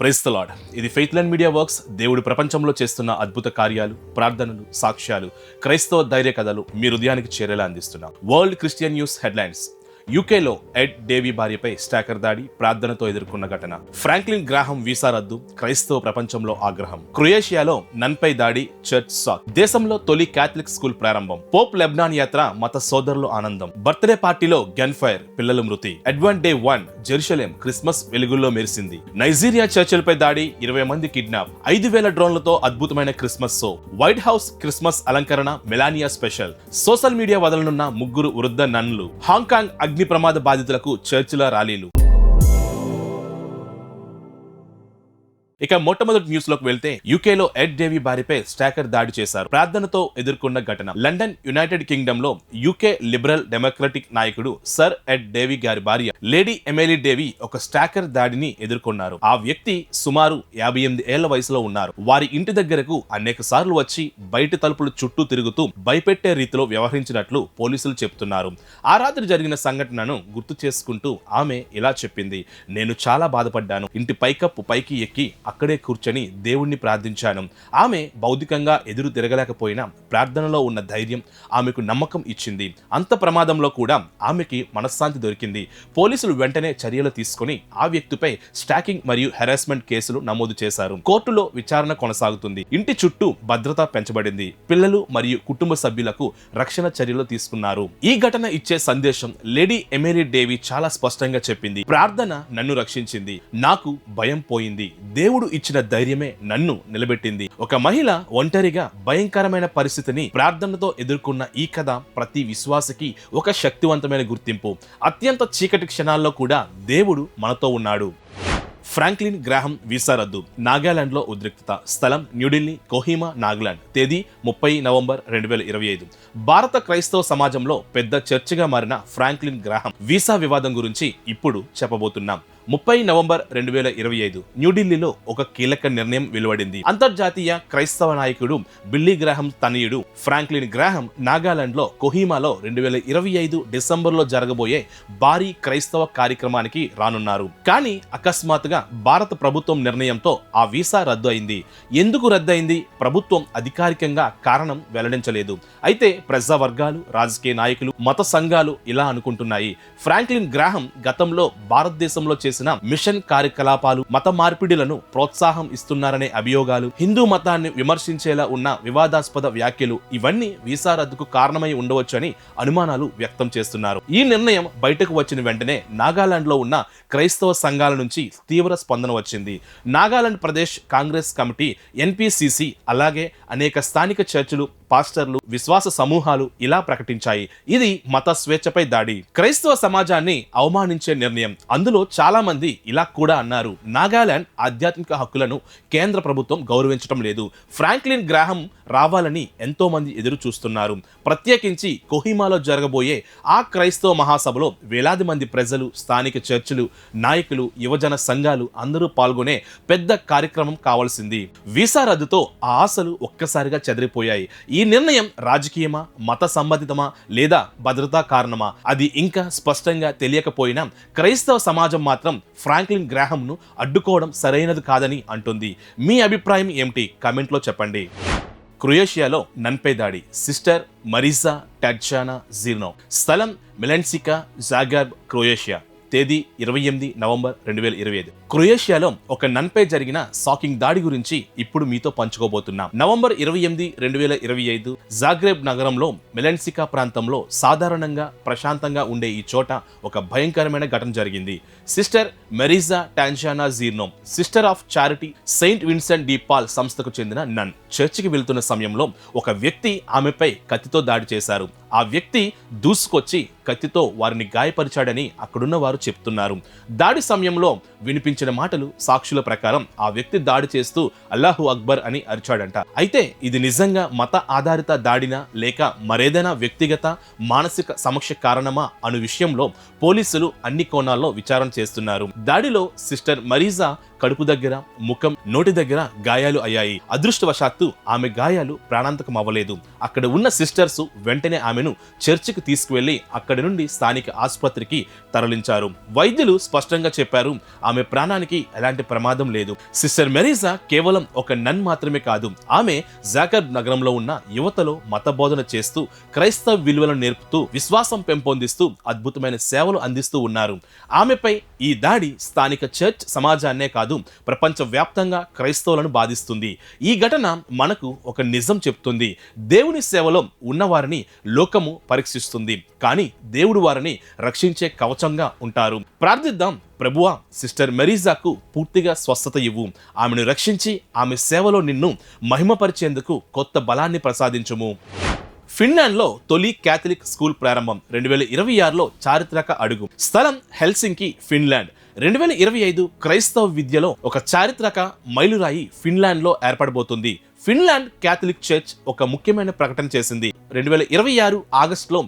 Praise the Lord ఇది ఫెయిత్లైన్ media works. దేవుడు ప్రపంచంలో చేస్తున్న అద్భుత కార్యాలు ప్రార్థనలు సాక్ష్యాలు క్రైస్తవ ధైర్య కథలు మీ హృదయానికి చేరేలా అందిస్తున్నాం. World Christian news headlines. యూకేలో ఎడ్ డేవీ భార్యపై స్టాకర్ దాడి ప్రార్థనతో ఎదుర్కొన్న ఘటన. ఫ్రాంక్లిన్ గ్రాహం వీసా రద్దు క్రైస్తవ ప్రపంచంలో ఆగ్రహం. క్రొయేషియాలో నన్పై దాడి చర్చ్ సాక్. దేశంలో తొలి క్యాథలిక్ స్కూల్ ప్రారంభం. పోప్ లెబ్నాన్ యాత్ర మత సోదరులు ఆనందం. బర్త్డే పార్టీలో గన్ ఫైర్ పిల్లల మృతి. Advent day one Jerusalem Christmas వెలుగుల్లో మెరిసింది. నైజీరియా చర్చిలపై దాడి ఇరవై మంది కిడ్నాప్. ఐదు వేల డ్రోన్లతో అద్భుతమైన Christmas show. White House Christmas అలంకరణ మెలానియా స్పెషల్. సోషల్ మీడియా వదలనున్న ముగ్గురు వృద్ధ నన్లు. హాంకాంగ్ అగ్ని ప్రమాద బాధితులకు చర్చిల ర్యాలీలు. ఇక మొట్టమొదటి న్యూస్లోకి వెళ్తే యూకేలో ఎడ్ డేవి భార్యపై స్టాకర్ దాడి చేశారు. ప్రార్థనతో ఎదుర్కొన్న ఘటన. లండన్ యునైటెడ్ కింగ్డమ్లో యూకే లిబరల్ డెమోక్రటిక్ నాయకుడు సర్ ఎడ్ డేవి గారి భార్య లేడీ ఎమిలీ డేవి ఒక స్టాకర్ దాడిని ఎదుర్కొన్నారు. ఆ వ్యక్తి సుమారు యాభై ఎనిమిది ఏళ్ళ వయసులో ఉన్నారు. వారి ఇంటి దగ్గరకు అనేక సార్లు వచ్చి బయట తలుపులు చుట్టూ తిరుగుతూ భయపెట్టే రీతిలో వ్యవహరించినట్లు పోలీసులు చెబుతున్నారు ఆ రాత్రి జరిగిన సంఘటనను గుర్తు చేసుకుంటూ ఆమె ఇలా చెప్పింది నేను చాలా బాధపడ్డాను. ఇంటి పైకప్పు పైకి ఎక్కి అక్కడే కూర్చొని దేవుణ్ణి ప్రార్థించాను. ఆమె భౌతికంగా ఎదురు తిరగలేకపోయినా ప్రార్థనలో ఉన్న ధైర్యం ఆమెకు నమ్మకం ఇచ్చింది. అంత ప్రమాదంలో కూడా ఆమెకి మనశ్శాంతి దొరికింది. పోలీసులు వెంటనే చర్యలు తీసుకొని ఆ వ్యక్తిపై స్టాకింగ్ మరియు హెరాస్మెంట్ కేసులు నమోదు చేశారు. కోర్టులో విచారణ కొనసాగుతుంది. ఇంటి చుట్టూ భద్రత పెంచబడింది. పిల్లలు మరియు కుటుంబ సభ్యులకు రక్షణ చర్యలు తీసుకున్నారు. ఈ ఘటన ఇచ్చే సందేశం లేడీ ఎమిలీ డేవి చాలా స్పష్టంగా చెప్పింది. ప్రార్థన నన్ను రక్షించింది. నాకు భయం పోయింది. దేవుడు ఇచ్చిన ధైర్యమే నన్ను నిలబెట్టింది. ఒక మహిళ ఒంటరిగా భయంకరమైన పరిస్థితిని ప్రార్థనతో ఎదుర్కొన్న ఈ కథ ప్రతి విశ్వాసకి ఒక శక్తివంతమైన గుర్తింపు. అత్యంత చీకటి క్షణాల్లో కూడా దేవుడు మనతో ఉన్నాడు. ఫ్రాంక్లిన్ గ్రాహం వీసా రద్దు. నాగాలాండ్లో ఉద్రిక్తత. స్థలం న్యూఢిల్లీ కోహిమా నాగాలాండ్. తేదీ ముప్పై నవంబర్ రెండు వేల ఇరవై ఐదు. భారత క్రైస్తవ సమాజంలో పెద్ద చర్చగా మారిన ఫ్రాంక్లిన్ గ్రాహం వీసా వివాదం గురించి ఇప్పుడు చెప్పబోతున్నాం. ముప్పై నవంబర్ రెండు వేల ఇరవై ఐదు న్యూఢిల్లీలో ఒక కీలక నిర్ణయం వెలువడింది. అంతర్జాతీయ క్రైస్తవ నాయకుడు బిల్లీ గ్రాహం తనయుడు ఫ్రాంక్లిన్ గ్రాహం నాగాలాండ్లో రెండు వేల ఇరవై ఐదు డిసెంబర్లో జరగబోయే భారీ క్రైస్తవ కార్యక్రమానికి రానున్నారు. కానీ అకస్మాత్తుగా భారత ప్రభుత్వం నిర్ణయంతో ఆ వీసా రద్దు అయింది. ఎందుకు రద్దయింది ప్రభుత్వం అధికారికంగా కారణం వెల్లడించలేదు. అయితే ప్రజా వర్గాలు రాజకీయ నాయకులు మత సంఘాలు ఇలా అనుకుంటున్నాయి. ఫ్రాంక్లిన్ గ్రాహం గతంలో భారతదేశంలో చేసిన మిషన్ కార్యకలాపాలు మత మార్పిడిలను ప్రోత్సాహం ఇస్తున్నారనే అభియోగాలు హిందూ మతాన్ని విమర్శించేలా ఉన్న వివాదాస్పద వ్యాఖ్యలు ఇవన్నీ వీసా రద్దుకు కారణమై ఉండవచ్చని అనుమానాలు వ్యక్తం చేస్తున్నారు. ఈ నిర్ణయం బయటకు వచ్చిన వెంటనే నాగాలాండ్లో ఉన్న క్రైస్తవ సంఘాల నుంచి తీవ్ర స్పందన వచ్చింది. నాగాలాండ్ ప్రదేశ్ కాంగ్రెస్ కమిటీ ఎన్పిసిసి అలాగే అనేక స్థానిక చర్చిలు పాస్టర్లు విశ్వాస సమూహాలు ఇలా ప్రకటించాయి. ఇది మత స్వేచ్ఛపై దాడి. క్రైస్తవ సమాజాన్ని అవమానించే నిర్ణయం. అందులో చాలా మంది ఇలా కూడా అన్నారు. నాగాలాండ్ ఆధ్యాత్మిక హక్కులను కేంద్ర ప్రభుత్వం గౌరవించడం లేదు. ఫ్రాంక్లిన్ గ్రాహం రావాలని ఎంతో మంది ఎదురు చూస్తున్నారు ప్రత్యేకించి కోహిమాలో జరగబోయే ఆ క్రైస్తవ మహాసభలో వేలాది మంది ప్రజలు స్థానిక చర్చిలు నాయకులు యువజన సంఘాలు అందరూ పాల్గొనే పెద్ద కార్యక్రమం కావాల్సింది. వీసా రద్దుతో ఆ ఆశలు ఒక్కసారిగా చెదిరిపోయాయి. ఈ ఈ నిర్ణయం రాజకీయమా మత సంబంధితమా లేదా భద్రతా కారణమా? అది ఇంకా స్పష్టంగా తెలియకపోయినా క్రైస్తవ సమాజం మాత్రం ఫ్రాంక్లిన్ గ్రాహంను అడ్డుకోవడం సరైనది కాదని అంటుంది. మీ అభిప్రాయం ఏమిటి? కామెంట్లో చెప్పండి. క్రొయేషియాలో నన్పై దాడి సిస్టర్ మరిజా టడ్చానా జీర్నో స్థలం మిలెన్సికా జాగర్బ్ క్రొయేషియా. తేదీ ఇరవై ఎనిమిది నవంబర్ రెండు వేల ఇరవై ఐదు. క్రొయేషియాలో ఒక నన్పై జరిగిన షాకింగ్ దాడి గురించి ఇప్పుడు మీతో పంచుకోబోతున్నాం. నవంబర్ ఇరవై ఎనిమిది రెండు వేల ఇరవై ఐదు జాగ్రేబ్ నగరంలో మెలెన్సికా ప్రాంతంలో సాధారణంగా ప్రశాంతంగా ఉండే ఈ చోట ఒక భయంకరమైన ఘటన జరిగింది. సిస్టర్ మెరిజా టాన్షానా జీర్నో sister of charity Saint Vincent de Paul సంస్థకు చెందిన నన్ చర్చికి వెళ్తున్న సమయంలో ఒక వ్యక్తి ఆమెపై కత్తితో దాడి చేశారు. ఆ వ్యక్తి దూసుకొచ్చి కత్తితో వారిని గాయపరిచాడని అక్కడున్న వారు చెప్తున్నారు. దాడి సమయంలో వినిపించిన మాటలు సాక్షుల ప్రకారం ఆ వ్యక్తి దాడి చేస్తూ అల్లాహు అక్బర్ అని అరిచాడంట. అయితే ఇది నిజంగా మత ఆధారిత దాడినా లేక మరేదైనా వ్యక్తిగత మానసిక సమస్య కారణమా అను విషయంలో పోలీసులు అన్ని కోణాల్లో విచారణ చేస్తున్నారు. దాడిలో సిస్టర్ మరీజా కడుపు దగ్గర ముఖం నోటి దగ్గర గాయాలు అయ్యాయి. అదృష్టవశాత్తు ఆమె గాయాలు ప్రాణాంతకం అవ్వలేదు అక్కడ ఉన్న సిస్టర్స్ వెంటనే ఆమెను చర్చికి తీసుకువెళ్ళి అక్కడి నుండి స్థానిక ఆసుపత్రికి తరలించారు. వైద్యులు స్పష్టంగా చెప్పారు ఆమె ప్రాణానికి ఎలాంటి ప్రమాదం లేదు. సిస్టర్ మెరీసా కేవలం ఒక నన్ మాత్రమే కాదు ఆమె జాకర్ నగరంలో ఉన్న యువతలో మత బోధన చేస్తూ క్రైస్తవ విలువలను నేర్పుతూ విశ్వాసం పెంపొందిస్తూ అద్భుతమైన సేవలు అందిస్తూ ఉన్నారు. ఆమెపై ఈ దాడి స్థానిక చర్చ్ సమాజాన్నే కాదు ప్రపంచ వ్యాప్తంగా క్రైస్తవులను బాధిస్తుంది. ఈ ఘటన మనకు ఒక నిజం చెప్తుంది. దేవుని సేవలో ఉన్నవారిని లోకము పరీక్షిస్తుంది. కానీ దేవుడు వారిని రక్షించే కవచంగా ఉంటారు. ప్రార్థిద్దాం. ప్రభువా సిస్టర్ మెరీజాకు పూర్తిగా స్వస్థత ఇవ్వు. ఆమెను రక్షించి ఆమె సేవలో నిన్ను మహిమపరిచేందుకు కొత్త బలాన్ని ప్రసాదించుము. ఫిన్లాండ్లో తొలి క్యాథలిక్ స్కూల్ ప్రారంభం. రెండు వేల ఇరవై ఆరులో చారిత్రక అడుగు. స్థలం హెల్సింకి ఫిన్లాండ్. రెండు వేల ఇరవై ఐదు క్రైస్తవ విద్యలో ఒక చారిత్రక మైలురాయి ఫిన్లాండ్లో ఏర్పడబోతుంది. ఫిన్లాండ్ క్యాథలిక్ చర్చ్ ఒక ముఖ్యమైన ప్రకటన చేసింది. రెండు వేల ఇరవై ఆరు ఆగస్టులో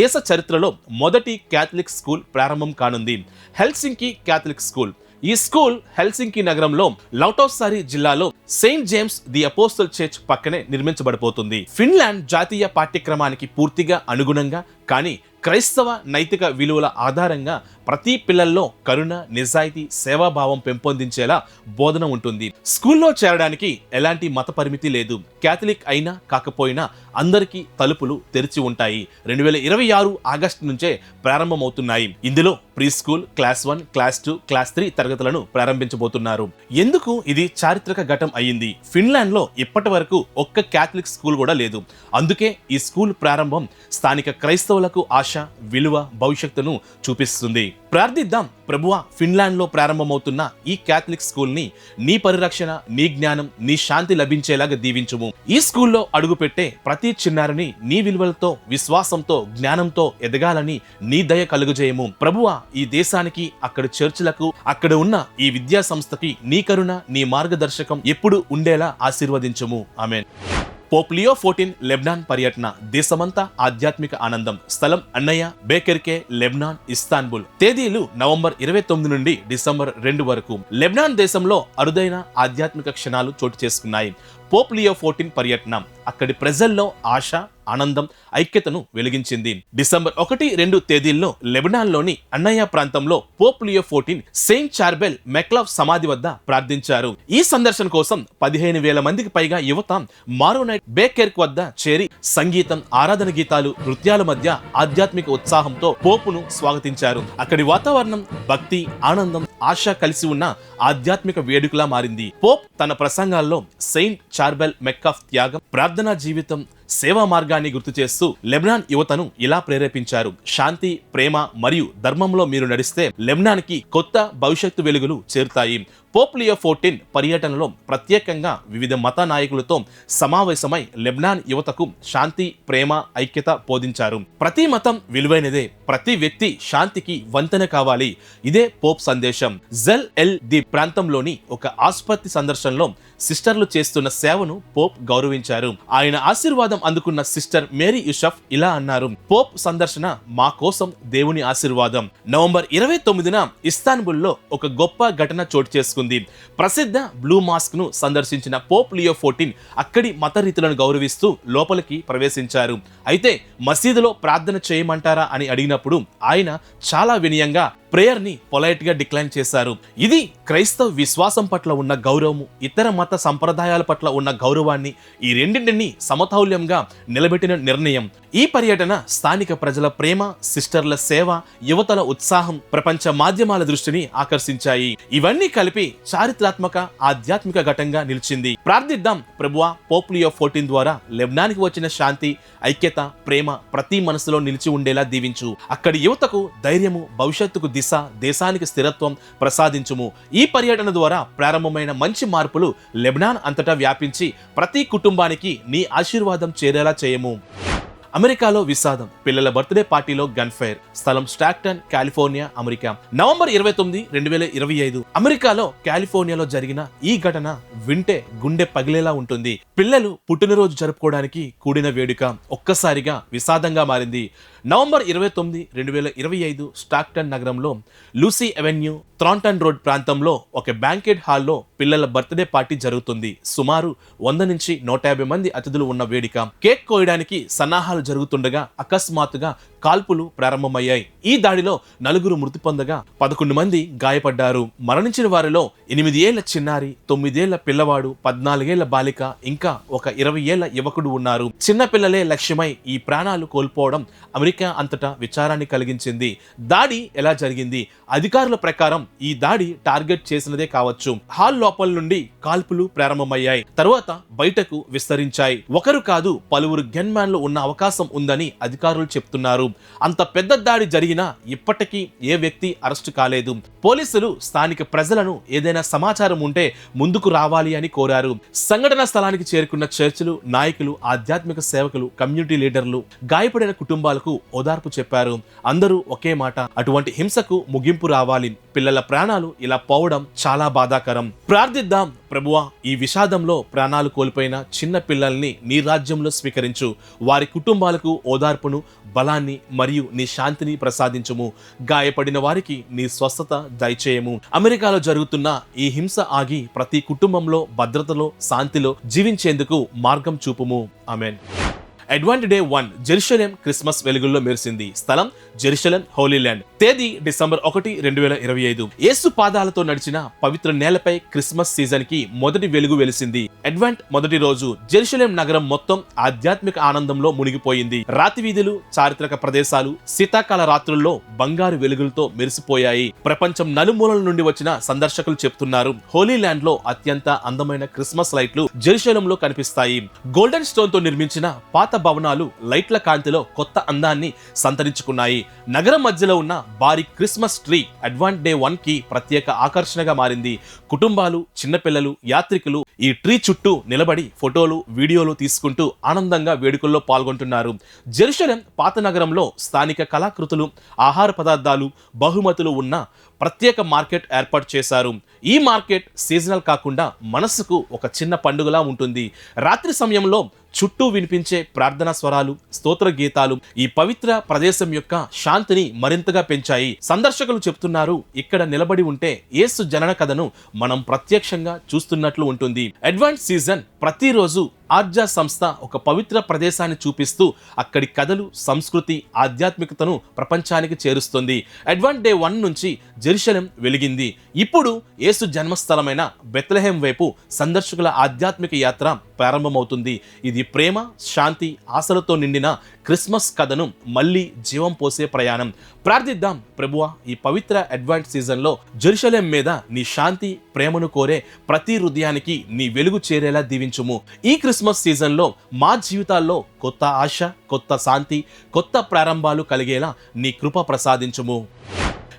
దేశ చరిత్రలో మొదటి క్యాథలిక్ స్కూల్ ప్రారంభం కానుంది. Helsinki Catholic school. ఈ స్కూల్ హెల్సింకి నగరంలో లౌటోసారి జిల్లాలో Saint James the Apostle church పక్కనే నిర్మించబడిపోతుంది ఫిన్లాండ్ జాతీయ పాఠ్యక్రమానికి పూర్తిగా అనుగుణంగా కానీ క్రైస్తవ నైతిక విలువల ఆధారంగా ప్రతి పిల్లల్లో కరుణ నిజాయితీ సేవాభావం పెంపొందించేలా బోధన ఉంటుంది. స్కూల్లో చేరడానికి ఎలాంటి మత పరిమితి లేదు. క్యాథలిక్ అయినా కాకపోయినా అందరికీ తలుపులు తెరిచి ఉంటాయి. రెండు వేల ఇరవై ఆరు ఆగస్టు నుంచే ప్రారంభమవుతున్నాయి. ఇందులో pre school class one class two class three తరగతులను ప్రారంభించబోతున్నారు. ఎందుకు ఇది చారిత్రక ఘటం అయ్యింది? ఫిన్లాండ్లో ఇప్పటి వరకు ఒక్క క్యాథలిక్ స్కూల్ కూడా లేదు. అందుకే ఈ స్కూల్ ప్రారంభం స్థానిక క్రైస్తవ మానవులకు ఆశ విలువ భవిష్యత్తును చూపిస్తుంది. ప్రార్థిద్దాం. ప్రభువా ఫిన్లాండ్లో ప్రారంభమవుతున్న ఈ క్యాథలిక్ స్కూల్ని నీ పరిరక్షణ నీ జ్ఞానం నీ శాంతి లభించేలాగా దీవించుము. ఈ స్కూల్లో అడుగుపెట్టే ప్రతి చిన్నారిని నీ విలువలతో విశ్వాసంతో జ్ఞానంతో ఎదగాలని నీ దయ కలుగజేయము. ప్రభువా ఈ దేశానికి అక్కడ చర్చిలకు అక్కడ ఉన్న ఈ విద్యా సంస్థకి నీ కరుణ నీ మార్గదర్శకం ఎప్పుడు ఉండేలా ఆశీర్వదించుము. Amen. Pope Leo fourteen Lebanon పర్యటన దేశమంతా ఆధ్యాత్మిక ఆనందం. స్థలం అన్నయ్య బేకెర్కే లెబ్నాన్ ఇస్తాన్బుల్. తేదీలు నవంబర్ ఇరవై తొమ్మిది నుండి డిసెంబర్ రెండు వరకు. లెబ్నాన్ దేశంలో అరుదైన ఆధ్యాత్మిక క్షణాలు చోటు చేసుకున్నాయి. పోప్ లియో ఫోర్టీన్ పర్యటన. అక్కడి ప్రజల్లో ఆశ ఆనందం ఐక్యతను వెలిగించింది. డిసెంబర్ ఒకటి రెండు తేదీల్లో లెబనాన్లోని అన్నయ్య ప్రాంతంలో Pope Leo fourteen Saint Charbel Makhlouf సమాధి వద్ద ప్రార్థించారు. ఈ సందర్శన కోసం పదిహేను వేల మందికి పైగా యువత మారోనైట్ బేకెర్క్ వద్ద చేరి సంగీతం ఆరాధన గీతాలు నృత్యాల మధ్య ఆధ్యాత్మిక ఉత్సాహంతో పోపును స్వాగతించారు. అక్కడి వాతావరణం భక్తి ఆనందం ఆశ కలిసి ఉన్న ఆధ్యాత్మిక వేడుకలా మారింది. పోప్ తన ప్రసంగాల్లో సెయింట్ చార్బెల్ మెక్కఫ్ త్యాగం ప్రార్థనా జీవితం సేవా మార్గాన్ని గుర్తు చేస్తూ లెబనాన్ యువతను ఇలా ప్రేరేపించారు. శాంతి ప్రేమ మరియు ధర్మంలో మీరు నడిస్తే లెబనాన్కి కొత్త భవిష్యత్తు వెలుగులు చేరుతాయి. పోప్ లియో ఫోర్టీన్ పర్యటనలో ప్రత్యేకంగా వివిధ మత నాయకులతో సమావేశమై లెబనాన్ యువతకు శాంతి ప్రేమ ఐక్యత బోధించారు. ప్రతి మతం విలువైనదే. ప్రతి వ్యక్తి శాంతికి వంతెన కావాలి. ఇదే పోప్ సందేశం. జెల్ ఎల్ ది ప్రాంతంలోని ఒక ఆసుపత్రి సందర్శనలో సిస్టర్లు చేస్తున్న సేవను పోప్ గౌరవించారు. ఆయన ఆశీర్వాదం అందుకున్న సిస్టర్ మేరీ యుషఫ్ ఇలా అన్నారు. పోప్ సందర్శన మా కోసం దేవుని ఆశీర్వాదం. నవంబర్ ఇరవై తొమ్మిదిన ఇస్తాన్బుల్లో ఒక గొప్ప ఘటన చోటు చేసుకుంది. ప్రసిద్ధ బ్లూ మాస్క్ను సందర్శించిన పోప్ లియో ఫోర్టీన్ అక్కడి మత రీతులను గౌరవిస్తూ లోపలికి ప్రవేశించారు. అయితే మసీదులో ప్రార్థన చేయమంటారా అని అడిగినప్పుడు ఆయన చాలా వినయంగా ప్రేయర్ని పొలైట్గా డిక్లైన్ చేశారు. ఇది క్రైస్తవ విశ్వాసం పట్ల ఉన్న గౌరవము ఇతర మత సంప్రదాయాల పట్ల ఉన్న గౌరవాన్ని ఈ రెండింటిని సమతౌల్యంగా నిలబెట్టిన నిర్ణయం. ఈ పర్యటన స్థానిక ప్రజల ప్రేమ సిస్టర్ల సేవ యువతల ఉత్సాహం ప్రపంచ మాధ్యమాల దృష్టిని ఆకర్షించాయి. ఇవన్నీ కలిపి చారిత్రాత్మక ఆధ్యాత్మిక ఘటంగా నిలిచింది. ప్రార్థిద్దాం ప్రభువా పోప్లియో ఫోర్టీన్ ద్వారా లెబ్నానికి వచ్చిన శాంతి ఐక్యత ప్రేమ ప్రతి మనసులో నిలిచి ఉండేలా దీవించు. అక్కడి యువతకు ధైర్యము భవిష్యత్తుకు దిశ దేశానికి స్థిరత్వం ప్రసాదించుము. ఈ పర్యటన ద్వారా ప్రారంభమైన మంచి మార్పులు లెబనాన్ అంతటా వ్యాపించి ప్రతి కుటుంబానికి నీ ఆశీర్వాదం చేరేలా చేయము. అమెరికాలో విషాదం పిల్లల బర్త్డే పార్టీలో గన్ ఫైర్ స్థలం స్టాక్టన్ కాలిఫోర్నియా అమెరికా. నవంబర్ ఇరవై తొమ్మిది రెండు వేల ఇరవై ఐదు. అమెరికాలో కాలిఫోర్నియాలో జరిగిన ఈ ఘటన వింటే గుండె పగిలేలా ఉంటుంది. పిల్లలు పుట్టినరోజు జరుపుకోవడానికి కూడిన వేడుక ఒక్కసారిగా విషాదంగా మారింది. నవంబర్ ఇరవై తొమ్మిది రెండు వేల ఇరవై ఐదు స్టాక్టన్ నగరంలో లూసీ అవెన్యూ థ్రాంటన్ రోడ్ ప్రాంతంలో ఒక బ్యాంకెట్ హాల్లో పిల్లల బర్త్డే పార్టీ జరుగుతుంది. సుమారు వంద నుంచి నూట యాభై మంది అతిథులు ఉన్న వేడుక. కేక్ కోయడానికి సన్నాహాలు జరుగుతుండగా అకస్మాత్తుగా కాల్పులు ప్రారంభమయ్యాయి. ఈ దాడిలో నలుగురు మృతి పొందగా పదకొండు మంది గాయపడ్డారు. మరణించిన వారిలో ఎనిమిది ఏళ్ళ చిన్నారి తొమ్మిదేళ్ళ పిల్లవాడు పద్నాలుగేళ్ళ బాలిక ఇంకా ఒక ఇరవై ఏళ్ళ యువకుడు ఉన్నారు. చిన్న పిల్లలే లక్ష్యమై ఈ ప్రాణాలు కోల్పోవడం అమెరికా అంతటా విచారాన్ని కలిగించింది. దాడి ఎలా జరిగింది? అధికారుల ప్రకారం ఈ దాడి టార్గెట్ చేసినదే కావచ్చు. హాల్ లోపల నుండి కాల్పులు ప్రారంభమయ్యాయి. తరువాత బయటకు విస్తరించాయి. ఒకరు కాదు పలువురు గన్మ్యాన్లు ఉన్న అవకాశం ఉందని అధికారులు చెప్తున్నారు. అంత పెద్ద దాడి జరిగినా ఇప్పటికీ ఏ వ్యక్తి అరెస్టు కాలేదు. పోలీసులు స్థానిక ప్రజలను ఏదైనా సమాచారం ఉంటే ముందుకు రావాలి అని కోరారు. సంఘటన స్థలానికి చేరుకున్న చర్చిలు నాయకులు ఆధ్యాత్మిక సేవకులు కమ్యూనిటీ లీడర్లు గాయపడిన కుటుంబాలకు ఓదార్పు చెప్పారు. అందరూ ఒకే మాట అటువంటి హింసకు ముగింపు రావాలి. పిల్లల ప్రాణాలు ఇలా పోవడం చాలా బాధాకరం. ప్రార్థిద్దాం ప్రభువా ఈ విషాదంలో ప్రాణాలు కోల్పోయిన చిన్న పిల్లల్ని నీ రాజ్యంలో స్వీకరించు. వారి కుటుంబాలకు ఓదార్పును బలాన్ని మరియు నీ శాంతిని ప్రసాదించుము. గాయపడిన వారికి నీ స్వస్థత దయచేయము. అమెరికాలో జరుగుతున్న ఈ హింస ఆగి ప్రతి కుటుంబంలో భద్రతలో శాంతిలో జీవించేందుకు మార్గం చూపుము. Amen. Advent day one Jerusalem Christmas వెలుగుల్లో మెరిసింది స్థలం జెరూసలేం హోలీల్యాండ్ తేదీ డిసెంబర్ ఒకటి రెండు వేల ఇరవై ఐదు. ఏసు పాదాలతో నడిచిన పవిత్ర నేలపై క్రిస్మస్ సీజన్కి మొదటి వెలుగు వెలిసింది. అడ్వాంట్ మొదటి రోజు జెరూసలేం నగరం మొత్తం ఆధ్యాత్మిక ఆనందంలో మునిగిపోయింది. రాతి వీధులు చారిత్రక ప్రదేశాలు శీతాకాల రాత్రుల్లో బంగారు వెలుగులతో మెరిసిపోయాయి. ప్రపంచం నలుమూలల నుండి వచ్చిన సందర్శకులు చెప్తున్నారు హోలీ ల్యాండ్లో అత్యంత అందమైన క్రిస్మస్ లైట్లు జెరూసలేంలో కనిపిస్తాయి. గోల్డెన్ స్టోన్తో నిర్మించిన పాత భవనాలు లైట్ల కాంతిలో కొత్త అందాన్ని సంతరించుకున్నాయి. నగరం మధ్యలో ఉన్న భారీ క్రిస్మస్ ట్రీ అడ్వాంట్ డే వన్కి ప్రత్యేక ఆకర్షణగా మారింది. కుటుంబాలు చిన్నపిల్లలు యాత్రికులు ఈ ట్రీ చుట్టూ నిలబడి ఫోటోలు వీడియోలు తీసుకుంటూ ఆనందంగా వేడుకల్లో పాల్గొంటున్నారు. జెరూసలేం పాత నగరంలో స్థానిక కళాకృతులు ఆహార పదార్థాలు బహుమతులు ఉన్న ప్రత్యేక మార్కెట్ ఏర్పాటు చేశారు. ఈ మార్కెట్ సీజనల్ కాకుండా మనసుకు ఒక చిన్న పండుగలా ఉంటుంది. రాత్రి సమయంలో చుట్టూ వినిపించే ప్రార్థనా స్వరాలు స్తోత్ర గీతాలు ఈ పవిత్ర ప్రదేశం యొక్క శాంతిని మరింతగా పెంచాయి. సందర్శకులు చెప్తున్నారు ఇక్కడ నిలబడి ఉంటే ఏసు జనన కథను మనం ప్రత్యక్షంగా చూస్తున్నట్లు ఉంటుంది. అడ్వాన్స్ సీజన్ ప్రతిరోజు ఆర్జా సంస్థ ఒక పవిత్ర ప్రదేశాన్ని చూపిస్తూ అక్కడి కథలు సంస్కృతి ఆధ్యాత్మికతను ప్రపంచానికి చేరుస్తుంది. అడ్వాంట్ డే వన్ నుంచి జెరూసలేం వెలిగింది. ఇప్పుడు యేసు జన్మస్థలమైన బెత్లహేం వైపు సందర్శకుల ఆధ్యాత్మిక యాత్ర ప్రారంభమవుతుంది. ఇది ప్రేమ శాంతి ఆశలతో నిండిన క్రిస్మస్ కథను మళ్ళీ జీవం పోసే ప్రయాణం. ప్రార్థిద్దాం ప్రభువా ఈ పవిత్ర అడ్వాన్స్ సీజన్లో జెరూసలేం మీద నీ శాంతి ప్రేమను కోరే ప్రతి హృదయానికి నీ వెలుగు చేరేలా దీవించుము. ఈ క్రిస్మస్ సీజన్లో మా జీవితాల్లో కొత్త ఆశ కొత్త శాంతి కొత్త ప్రారంభాలు కలిగేలా నీ కృప ప్రసాదించుము.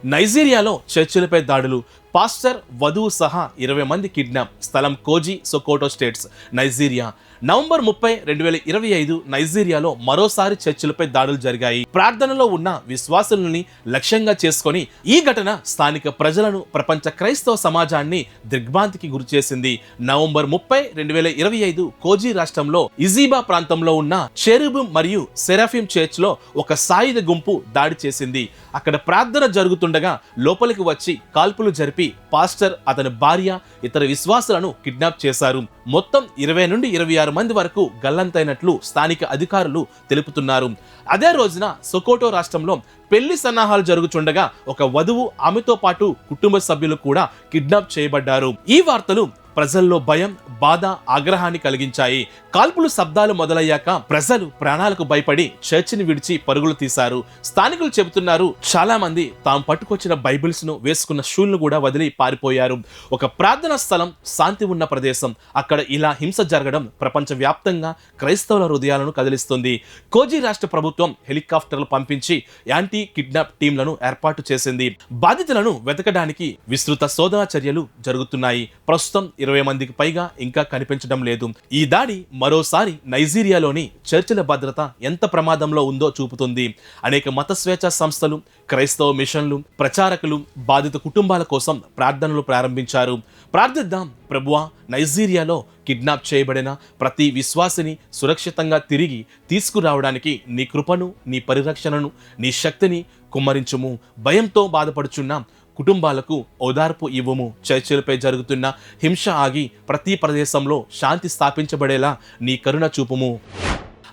నైజీరియాలో చర్చిలపై దాడులు పాస్టర్ వధువు సహా ఇరవై మంది కిడ్నాప్. స్థలం కోజీ సొకోటో స్టేట్స్ నైజీరియా. నవంబర్ ముప్పై రెండు వేల ఇరవై ఐదు నైజీరియాలో మరోసారి చర్చిలపై దాడులు జరిగాయి. ప్రార్థనలో ఉన్న విశ్వాసులని లక్ష్యంగా చేసుకొని ఈ ఘటన స్థానిక ప్రజలను ప్రపంచ క్రైస్తవ సమాజాన్ని దిగ్భ్రాంతికి గురిచేసింది నవంబర్ ముప్పై రెండు వేల ఇరవై ఐదు కోజీ రాష్ట్రంలో ఇజీబా ప్రాంతంలో ఉన్న చెరుబు మరియు సెరాఫిం చర్చ్లో ఒక సాయుధ గుంపు దాడి చేసింది. అక్కడ ప్రార్థన జరుగుతుండగా లోపలికి వచ్చి కాల్పులు జరిపి పాస్టర్ అతని భార్య ఇతర విశ్వాసులను కిడ్నాప్ చేశారు. మొత్తం ఇరవై నుండి ఇరవై ఆరు మంది వరకు గల్లంతైనట్లు స్థానిక అధికారులు తెలుపుతున్నారు. అదే రోజున సొకోటో రాష్ట్రంలో పెళ్ళి సన్నాహాలు జరుగుచుండగా ఒక వధువు ఆమెతో పాటు కుటుంబ సభ్యులు కూడా కిడ్నాప్ చేయబడ్డారు. ఈ వార్తలు ప్రజల్లో భయం బాధ ఆగ్రహాన్ని కలిగించాయి. కాల్పులు శబ్దాలు మొదలయ్యాక ప్రజలు ప్రాణాలకు భయపడి చర్చిని విడిచి పరుగులు తీశారు. స్థానికులు చెబుతున్నారు చాలా మంది తాము పట్టుకొచ్చిన బైబిల్స్ను వేసుకున్న షూలను కూడా వదిలి పారిపోయారు. ఒక ప్రార్థనా స్థలం శాంతి ఉన్న ప్రదేశం. అక్కడ ఇలా హింస జరగడం ప్రపంచ వ్యాప్తంగా క్రైస్తవుల హృదయాలను కదిలిస్తుంది. కోజీ రాష్ట్ర ప్రభుత్వం హెలికాప్టర్లు పంపించి యాంటీ కిడ్నాప్ టీంలను ఏర్పాటు చేసింది. బాధితులను వెతకడానికి విస్తృత శోధనా చర్యలు జరుగుతున్నాయి. ప్రస్తుతం ఇరవై మందికి పైగా ఇంకా కనిపించడం లేదు. ఈ దాడి మరోసారి నైజీరియాలోని చర్చిల భద్రత ఎంత ప్రమాదంలో ఉందో చూపుతుంది. అనేక మత స్వేచ్ఛ సంస్థలు క్రైస్తవ మిషన్లు ప్రచారకులు బాధిత కుటుంబాల కోసం ప్రార్థనలు ప్రారంభించారు. ప్రార్థిద్దాం ప్రభువా నైజీరియాలో కిడ్నాప్ చేయబడిన ప్రతి విశ్వాసిని సురక్షితంగా తిరిగి తీసుకురావడానికి నీ కృపను నీ పరిరక్షణను నీ శక్తిని కుమ్మరించుము. భయంతో బాధపడుచున్నాం కుటుంబాలకు ఓదార్పు ఇవ్వము. చర్చలపై జరుగుతున్న హింస ఆగి ప్రతి ప్రదేశంలో శాంతి స్థాపించబడేలా నీ కరుణ చూపుము.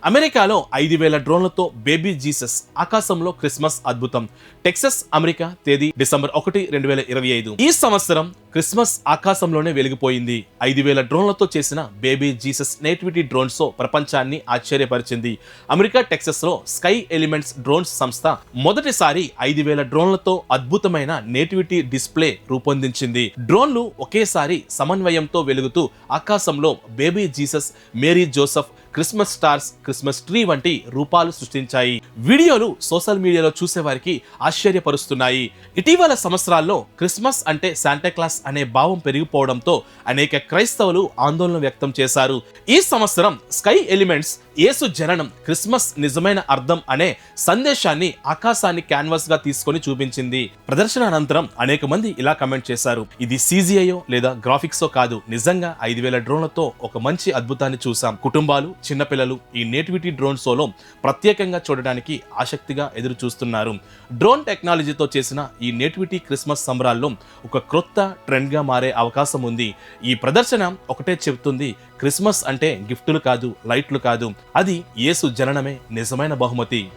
అమెరికాలో ఐదు వేల డ్రోన్లతో బేబీ జీసస్ ఆకాశంలో క్రిస్మస్ అద్భుతం. టెక్సస్ అమెరికా తేదీ డిసెంబర్ ఒకటి రెండు వేల ఇరవై ఐదు. ఈ సంవత్సరం క్రిస్మస్ ఆకాశంలోనే వెలిగిపోయింది. ఐదు వేల డ్రోన్లతో చేసిన బేబీ జీసస్ నేటివిటీ డ్రోన్స్తో ప్రపంచాన్ని ఆశ్చర్యపరిచింది. అమెరికా టెక్సస్లో స్కై ఎలిమెంట్స్ డ్రోన్స్ సంస్థ మొదటిసారి ఐదు వేల డ్రోన్లతో అద్భుతమైన నేటివిటీ డిస్ప్లే రూపొందించింది. డ్రోన్లు ఒకేసారి సమన్వయంతో వెలుగుతూ ఆకాశంలో baby Jesus Mary Joseph Christmas stars Christmas tree వంటి రూపాలు సృష్టించాయి. వీడియోలు సోషల్ మీడియాలో చూసే వారికి ఆశ్చర్యపరుస్తున్నాయి. ఇటీవల సంవత్సరాల్లో క్రిస్మస్ అంటే శాంటాక్లాస్ అనే భావం పెరిగిపోవడంతో అనేక క్రైస్తవులు ఆందోళన వ్యక్తం చేశారు. ఈ సంవత్సరం స్కై ఎలిమెంట్స్ యేసు జననం క్రిస్మస్ నిజమైన అర్థం అనే సందేశాన్ని ఆకాశాన్ని క్యాన్వాస్గా తీసుకొని చూపించింది. ప్రదర్శన అనంతరం అనేక మంది ఇలా కమెంట్ చేశారు. ఇది సీజీఐయో లేదా గ్రాఫిక్సో కాదు. నిజంగా ఐదు వేల డ్రోన్లతో ఒక మంచి అద్భుతాన్ని చూసాం కుటుంబాలు చిన్నపిల్లలు ఈ నేటివిటీ డ్రోన్ షోలో ప్రత్యేకంగా చూడడానికి ఆసక్తిగా ఎదురు చూస్తున్నారు డ్రోన్ టెక్నాలజీతో చేసిన ఈ నేటివిటీ క్రిస్మస్ సంబరాల్లో ఒక క్రొత్త ట్రెండ్గా మారే అవకాశం ఉంది. ఈ ప్రదర్శన ఒకటే చెబుతుంది క్రిస్మస్ అంటే గిఫ్టులు కాదు లైట్లు కాదు. అది యేసు జననమే నిజమైన బహుమతి.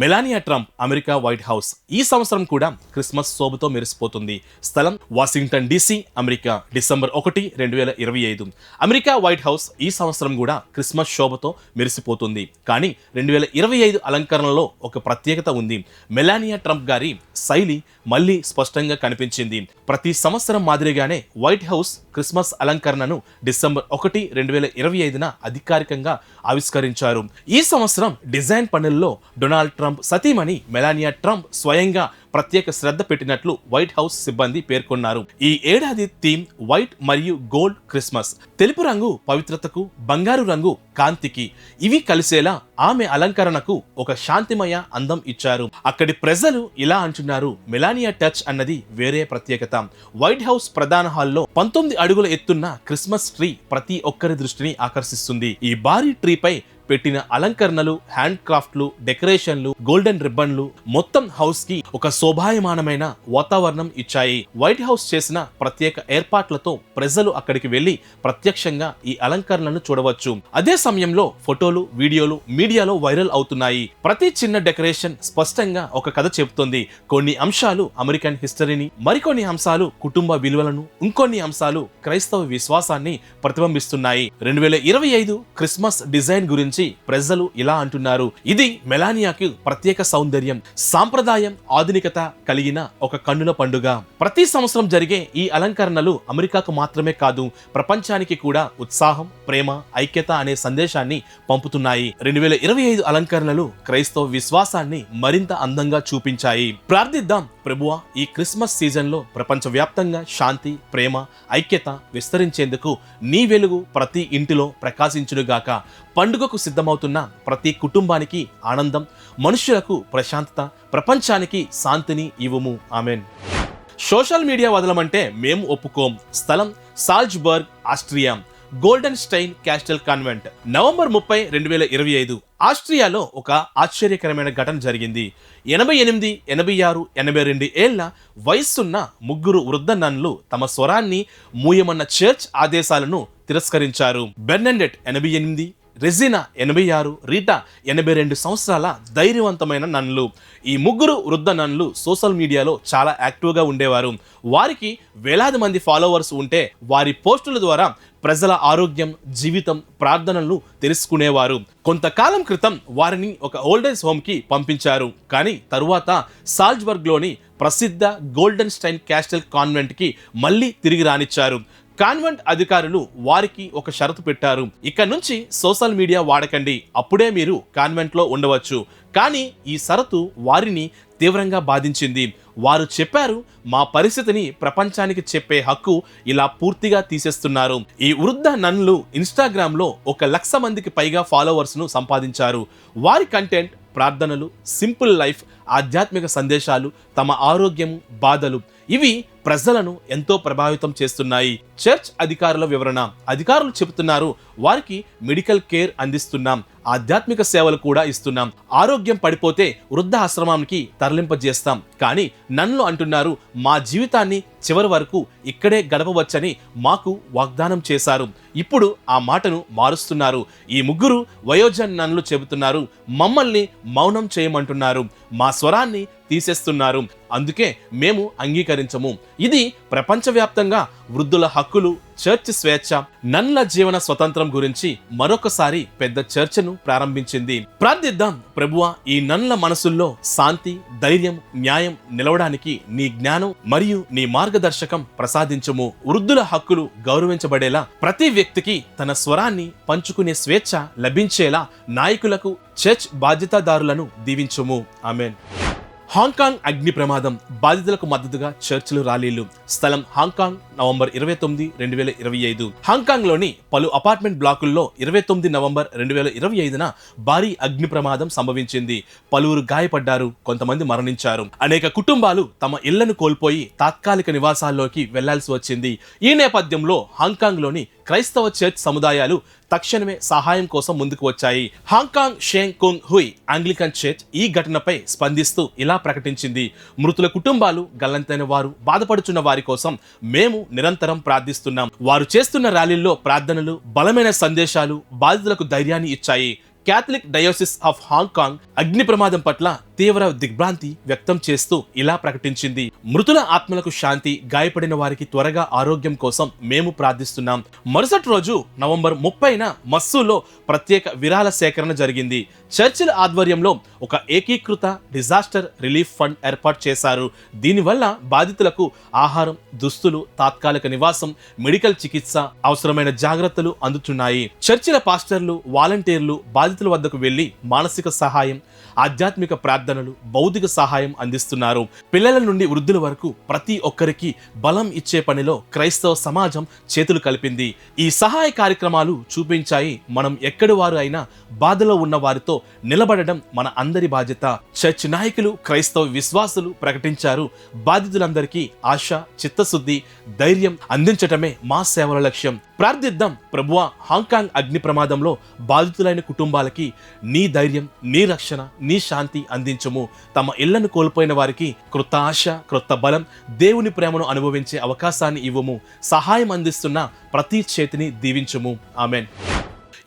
Melania Trump America White House. ఈ సంవత్సరం కూడా క్రిస్మస్ శోభతో మెరిసిపోతుంది. స్థలం వాషింగ్టన్ డీసీ అమెరికా. డిసెంబర్ ఒకటి రెండు వేల ఇరవై ఐదు. అమెరికా వైట్ హౌస్ ఈ సంవత్సరం కూడా క్రిస్మస్ శోభతో మెరిసిపోతుంది. కానీ రెండు వేల ఇరవై ఐదు అలంకరణలో ఒక ప్రత్యేకత ఉంది. మెలానియా ట్రంప్ గారి శైలి మళ్ళీ స్పష్టంగా కనిపించింది. ప్రతి సంవత్సరం మాదిరిగానే వైట్ హౌస్ క్రిస్మస్ అలంకరణను డిసెంబర్ ఒకటి రెండు వేల ఇరవై ఐదున అధికారికంగా ఆవిష్కరించారు. ఈ సంవత్సరం డిజైన్ పనుల్లో డొనాల్డ్ ట్రంప్ సతీమణి మెలానియా ట్రంప్ స్వయంగా ప్రత్యేక శ్రద్ధ పెట్టినట్లు వైట్ హౌస్ సిబ్బంది పేర్కొన్నారు. ఈ ఏడాది థీమ్ వైట్ మరియు గోల్డ్ క్రిస్మస్. తెలుపు రంగు పవిత్రతకు బంగారు రంగు కాంతికి. ఇవి కలిసేలా ఆమె అలంకరణకు ఒక శాంతిమయ అందం ఇచ్చారు. అక్కడి ప్రజలు ఇలా అంటున్నారు మెలానియా టచ్ అన్నది వేరే ప్రత్యేకత. వైట్ హౌస్ ప్రధాన హాల్లో పంతొమ్మిది అడుగుల ఎత్తున్న క్రిస్మస్ ట్రీ ప్రతి ఒక్కరి దృష్టిని ఆకర్షిస్తుంది. ఈ భారీ ట్రీపై పెట్టిన అలంకరణలు హ్యాండ్ క్రాఫ్ట్లు డెకరేషన్లు గోల్డెన్ రిబ్బన్లు మొత్తం హౌస్కి ఒక శోభాయమానమైన వాతావరణం ఇచ్చాయి. వైట్ హౌస్ చేసిన ప్రత్యేక ఏర్పాట్లతో ప్రజలు అక్కడికి వెళ్ళి ప్రత్యక్షంగా ఈ అలంకరణలను చూడవచ్చు. అదే సమయంలో ఫోటోలు వీడియోలు మీడియాలో వైరల్ అవుతున్నాయి. ప్రతి చిన్న డెకరేషన్ స్పష్టంగా ఒక కథ చెబుతుంది. కొన్ని అంశాలు అమెరికన్ హిస్టరీని మరికొన్ని అంశాలు కుటుంబ విలువలను ఇంకొన్ని అంశాలు క్రైస్తవ విశ్వాసాన్ని ప్రతిబింబిస్తున్నాయి. రెండు వేల ఇరవై ఐదు క్రిస్మస్ డిజైన్ గురించి ప్రజలు ఇలా అంటున్నారు. ఇది మెలానియాకి ప్రత్యేక సౌందర్యం సాంప్రదాయం ఆధునికత కలిగిన ఒక కన్నుల పండుగ. ప్రతి సంవత్సరం జరిగే ఈ అలంకరణలు అమెరికాకు మాత్రమే కాదు ప్రపంచానికి కూడా ఉత్సాహం ప్రేమ ఐక్యత అనే సందేశాన్ని పంపుతున్నాయి. రెండు వేల ఇరవై ఐదు అలంకరణలు క్రైస్తవ విశ్వాసాన్ని మరింత అందంగా చూపించాయి. ప్రార్థిద్దాం ప్రభువా ఈ క్రిస్మస్ సీజన్లో ప్రపంచవ్యాప్తంగా శాంతి ప్రేమ ఐక్యత విస్తరించేందుకు నీ వెలుగు ప్రతి ఇంటిలో ప్రకాశించునుగాక. పండుగకు సిద్ధమవుతున్న ప్రతి కుటుంబానికి ఆనందం మనుషులకు ప్రశాంతత ప్రపంచానికి శాంతిని ఇవ్వము. ఆమెన్. సోషల్ మీడియా వదలమంటే మేము ఒప్పుకోం. స్థలం Salzburg Austria. Golden Stein castle convent. November ముప్పై రెండు వేల ఇరవై ఐదు. ఆస్ట్రియాలో ఒక ఆశ్చర్యకరమైన ఘటన జరిగింది. ఎనభై ఎనిమిది ఎనభై ఆరు ఎనభై రెండు ఏళ్ళ వయస్సున్న ముగ్గురు వృద్ధ నన్లు తమ స్వరాన్ని మూయమన్న చర్చ్ ఆదేశాలను తిరస్కరించారు. బెర్నెండెట్ ఎనభై ఎనిమిది రెజినా ఎనభై ఆరు రీటా ఎనభై రెండు సంవత్సరాల ధైర్యవంతమైన నన్లు ఈ ముగ్గురు వృద్ధ నన్లు సోషల్ మీడియాలో చాలా యాక్టివ్గా ఉండేవారు. వారికి వేలాది మంది ఫాలోవర్స్ ఉంటే వారి పోస్టుల ద్వారా ప్రజల ఆరోగ్యం జీవితం ప్రార్థనలను తెలుసుకునేవారు. కొంతకాలం క్రితం వారిని ఒక ఓల్డేజ్ హోమ్కి పంపించారు. కానీ తరువాత సాల్జ్బర్గ్లోని ప్రసిద్ధ గోల్డెన్ స్టైన్ క్యాస్టల్ కాన్వెంట్కి మళ్ళీ తిరిగి రానిచ్చారు. కాన్వెంట్ అధికారులు వారికి ఒక షరతు పెట్టారు. ఇక నుంచి సోషల్ మీడియా వాడకండి. అప్పుడే మీరు కాన్వెంట్లో ఉండవచ్చు. కానీ ఈ షరతు వారిని తీవ్రంగా బాధించింది. వారు చెప్పారు మా పరిస్థితిని ప్రపంచానికి చెప్పే హక్కు ఇలా పూర్తిగా తీసేస్తున్నారు. ఈ వృద్ధ నన్లు ఇన్స్టాగ్రామ్లో ఒక లక్ష మందికి పైగా ఫాలోవర్స్ను సంపాదించారు. వారి కంటెంట్ ప్రార్థనలు సింపుల్ లైఫ్ ఆధ్యాత్మిక సందేశాలు తమ ఆరోగ్యం బాధలు. ఇవి ప్రజలను ఎంతో ప్రభావితం చేస్తున్నాయి. చర్చ్ అధికారుల వివరణ. అధికారులు చెబుతున్నారు వారికి మెడికల్ కేర్ అందిస్తున్నాం. ఆధ్యాత్మిక సేవలు కూడా ఇస్తున్నాం. ఆరోగ్యం పడిపోతే వృద్ధ ఆశ్రమానికి తరలింపజేస్తాం. కానీ నన్ను అంటున్నారు మా జీవితాన్ని చివరి వరకు ఇక్కడే గడపవచ్చని మాకు వాగ్దానం చేశారు. ఇప్పుడు ఆ మాటను మారుస్తున్నారు. ఈ ముగ్గురు వయోజన్ నన్లు చెబుతున్నారు మమ్మల్ని మౌనం చేయమంటున్నారు. మా స్వరాన్ని తీసేస్తున్నారు. అందుకే మేము అంగీకరించము. ఇది ప్రపంచవ్యాప్తంగా వృద్ధుల హక్కులు చర్చ్ స్వేచ్ఛ నన్ల జీవన స్వతంత్రం గురించి మరొకసారి పెద్ద చర్చను ప్రారంభించింది. ప్రార్థిద్దాం ప్రభువ ఈ నన్ల మనసుల్లో శాంతి ధైర్యం న్యాయం నిలవడానికి నీ జ్ఞానం మరియు నీ మార్గదర్శకం ప్రసాదించము. వృద్ధుల హక్కులు గౌరవించబడేలా ప్రతి వ్యక్తికి తన స్వరాన్ని పంచుకునే స్వేచ్ఛ లభించేలా నాయకులకు చర్చ్ బాధ్యతాదారులను దీవించుము. ఆమెన్. హాంకాంగ్ అగ్ని ప్రమాదం బాధితులకు మద్దతుగా చర్చిలు ర్యాలీలు. స్థలం హాంకాంగ్ నవంబర్ ఇరవై తొమ్మిది రెండు వేల ఇరవై ఐదు. హాంకాంగ్లోని పలు అపార్ట్మెంట్ బ్లాకుల్లో ఇరవై తొమ్మిది నవంబర్ రెండు వేల ఇరవై ఐదున భారీ అగ్ని ప్రమాదం సంభవించింది. పలువురు గాయపడ్డారు కొంతమంది మరణించారు. అనేక కుటుంబాలు తమ ఇళ్ళను కోల్పోయి తాత్కాలిక నివాసాల్లోకి వెళ్ళాల్సి వచ్చింది. ఈ నేపథ్యంలో హాంకాంగ్లోని క్రైస్తవ చర్చ్ సముదాయాలు తక్షణమే సహాయం కోసం ముందుకు వచ్చాయి. Hong Kong Sheng Kung Hui Anglican church ఈ ఘటనపై స్పందిస్తూ ఇలా ప్రకటించింది. మృతుల కుటుంబాలు గల్లంతైన వారు బాధపడుచున్న వారి కోసం మేము నిరంతరం ప్రార్థిస్తున్నాం. వారు చేస్తున్న ర్యాలీల్లో ప్రార్థనలు బలమైన సందేశాలు బాధితులకు ధైర్యాన్ని ఇచ్చాయి. క్యాథలిక్ డయోసిస్ ఆఫ్ హాంకాంగ్ అగ్ని ప్రమాదం పట్ల తీవ్ర దిగ్భ్రాంతి వ్యక్తం చేస్తూ ఇలా ప్రకటించింది. మృతుల ఆత్మలకు శాంతి గాయపడిన వారికి త్వరగా ఆరోగ్యం కోసం మేము ప్రార్థిస్తున్నాం. మరుసటి రోజు నవంబర్ ముప్పైన మస్సులో ప్రత్యేక విరాళ సేకరణ జరిగింది. చర్చిల ఆధ్వర్యంలో ఒక ఏకీకృత డిజాస్టర్ రిలీఫ్ ఫండ్ ఏర్పాటు చేశారు. దీనివల్ల బాధితులకు ఆహారం దుస్తులు తాత్కాలిక నివాసం మెడికల్ చికిత్స అవసరమైన జాగ్రత్తలు అందుతున్నాయి. చర్చిల పాస్టర్లు వాలంటీర్లు బాధితుల వద్దకు వెళ్ళి మానసిక సహాయం ఆధ్యాత్మిక ప్రార్థనలు భౌతిక సహాయం అందిస్తున్నారు. పిల్లల నుండి వృద్ధుల వరకు ప్రతి ఒక్కరికి బలం ఇచ్చే పనిలో క్రైస్తవ సమాజం చేతులు కలిపింది. ఈ సహాయ కార్యక్రమాలు చూపించాయి మనం ఎక్కడి వారు అయినా బాధలో ఉన్న వారితో నిలబడడం మన అందరి బాధ్యత. చర్చ్ నాయకులు క్రైస్తవ విశ్వాసులు ప్రకటించారు. బాధితులందరికీ ఆశ చిత్తశుద్ధి ధైర్యం అందించటమే మా సేవల లక్ష్యం. ప్రార్థిద్దాం ప్రభువా హాంకాంగ్ అగ్ని ప్రమాదంలో బాధితులైన కుటుంబాలకి నీ ధైర్యం నీ రక్షణ నీ శాంతి అందించము. తమ ఇళ్ళను కోల్పోయిన వారికి కృత ఆశ కృత బలం దేవుని ప్రేమను అనుభవించే అవకాశాన్ని ఇవ్వము. సహాయం అందిస్తున్న ప్రతి చేతిని దీవించుము. ఆమెన్.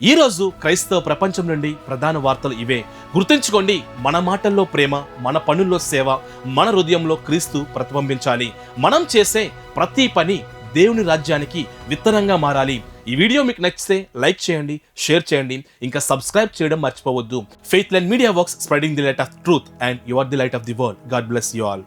ఈ రోజు క్రైస్తవ ప్రపంచం నుండి ప్రధాన వార్తలు ఇవే. గుర్తుంచుకోండి మన మాటల్లో ప్రేమ మన పనుల్లో సేవ మన హృదయంలో క్రీస్తు ప్రతిబింబించాలి. మనం చేసే ప్రతి పని దేవుని రాజ్యానికి విత్తనంగా మారాలి. ఈ వీడియో మీకు నచ్చితే లైక్ చేయండి షేర్ చేయండి. ఇంకా సబ్స్క్రైబ్ చేయడం మర్చిపోవద్దు. Faith Line Media works spreading the light of truth and you are the light of the world. God bless you all.